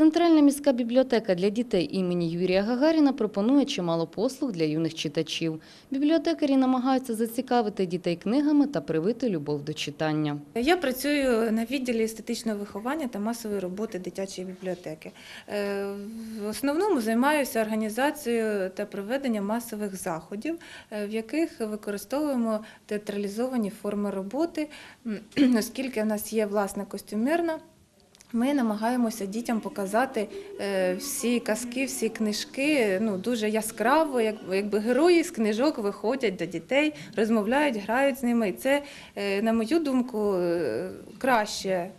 Центральна міська бібліотека для дітей імені Юрія Гагаріна пропонує чимало послуг для юних читачів. Бібліотекарі намагаються зацікавити дітей книгами та привити любов до читання. Я працюю на відділі естетичного виховання та масової роботи дитячої бібліотеки. Е, В основному займаюся організацією та проведенням масових заходів, е, в яких використовуємо театралізовані форми роботи, оскільки в нас є власна костюмерна. Ми намагаємося дітям показати е, всі казки, всі книжки ну, дуже яскраво, як, якби герої з книжок виходять до дітей, розмовляють, грають з ними. І це, е, на мою думку, е, краще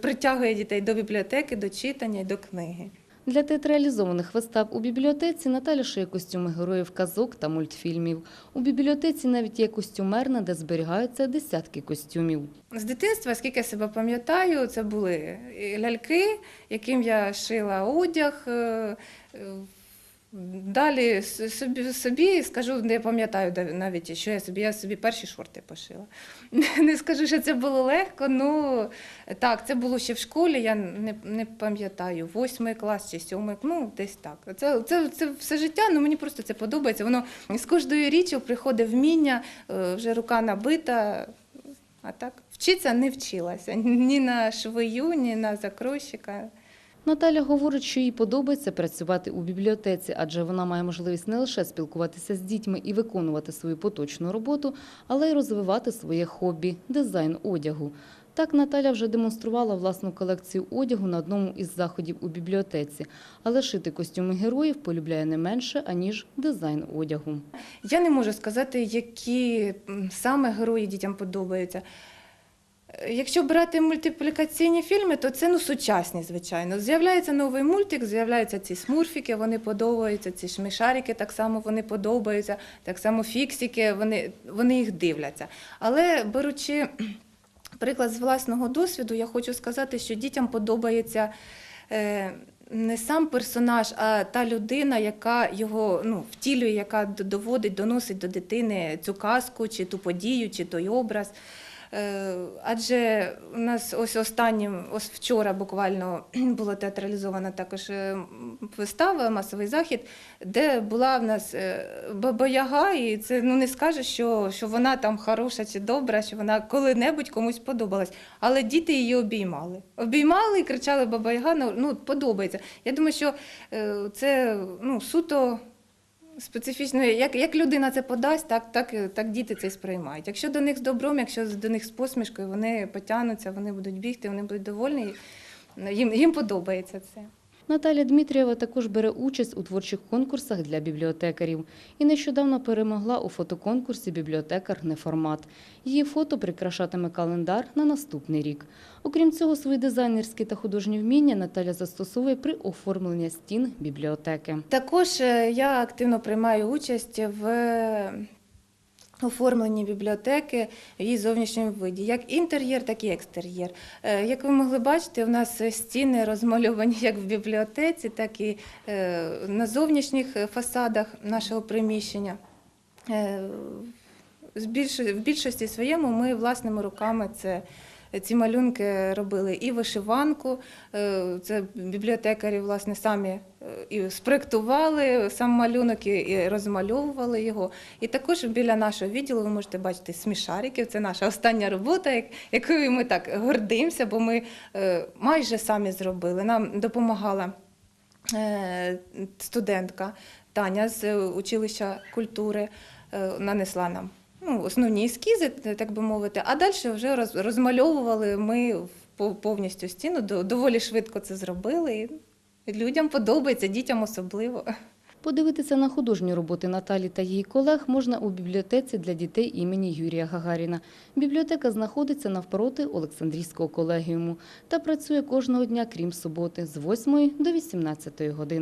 притягує дітей до бібліотеки, до читання до книги. Для театралізованих вистав у бібліотеці Наталя шиє костюми героїв казок та мультфільмів. У бібліотеці навіть є костюмерна, де зберігаються десятки костюмів. З дитинства, скільки я себе пам'ятаю, це були ляльки, яким я шила одяг. Далі собі, собі скажу, не пам'ятаю навіть, що я собі, я собі перші шорти пошила. Не скажу, що це було легко. Ну так, це було ще в школі, я не, не пам'ятаю, восьмий клас чи сьомий, ну десь так. Це, це, це все життя, ну мені просто це подобається. Воно з кожною річчю приходить вміння, е, вже рука набита. А так, вчитися не вчилася ні на швею, ні на закройщика. Наталя говорить, що їй подобається працювати у бібліотеці, адже вона має можливість не лише спілкуватися з дітьми і виконувати свою поточну роботу, але й розвивати своє хобі дизайн одягу. Так Наталя вже демонструвала власну колекцію одягу на одному із заходів у бібліотеці, але шити костюми героїв полюбляє не менше, аніж дизайн одягу. Я не можу сказати, які саме герої дітям подобаються. Якщо брати мультиплікаційні фільми, то це ну, сучасні, звичайно. З'являється новий мультик, з'являються ці смурфіки, вони подобаються, ці шмішарики так само вони подобаються, так само фіксики, вони, вони їх дивляться. Але беручи приклад з власного досвіду, я хочу сказати, що дітям подобається. Е, не сам персонаж, а та людина, яка його ну, втілює, яка доводить, доносить до дитини цю казку, чи ту подію, чи той образ. Е, Адже у нас ось останнім, ось вчора буквально була театралізована також е, вистава, масовий захід, де була в нас е, Баба Яга, і це ну не скажеш, що, що вона там хороша чи добра, що вона коли-небудь комусь подобалась. Але діти її обіймали. Обіймали і кричали Баба Яга, ну, ну подобається. Я думаю, що це ну, суто. Специфічно, як, як людина це подасть, так, так, так діти це сприймають. Якщо до них з добром, якщо до них з посмішкою, вони потягнуться, вони будуть бігти, вони будуть довольні. Їм, їм подобається це. Наталя Дмитрієва також бере участь у творчих конкурсах для бібліотекарів і нещодавно перемогла у фотоконкурсі Бібліотекар Неформат. Її фото прикрашатиме календар на наступний рік. Окрім цього, свої дизайнерські та художні вміння Наталя застосовує при оформленні стін бібліотеки. Також е, я активно приймаю участь в оформленні бібліотеки в її зовнішньому виді, як інтер'єр, так і екстер'єр. Е, Як ви могли бачити, у нас стіни розмальовані як в бібліотеці, так і е, на зовнішніх фасадах нашого приміщення. Е, В більшості своєму ми власними руками це. Ці малюнки робили і вишиванку, е, це бібліотекарі власне самі е, і спроектували сам малюнок і- розмальовували його. І також біля нашого відділу ви можете бачити смішариків. Це наша остання робота, якою ми так гордимося, бо ми е, майже самі зробили. Нам допомагала студентка Таня з училища культури, нанесла нам ну, основні ескізи, так би мовити, а далі вже розмальовували ми повністю стіну. Доволі швидко це зробили. Людям подобається, дітям особливо. Подивитися на художні роботи Наталі та її колег можна у бібліотеці для дітей імені Юрія Гагаріна. Бібліотека знаходиться навпроти Олександрійського колегіуму та працює кожного дня, крім суботи, з 8 до 18 години.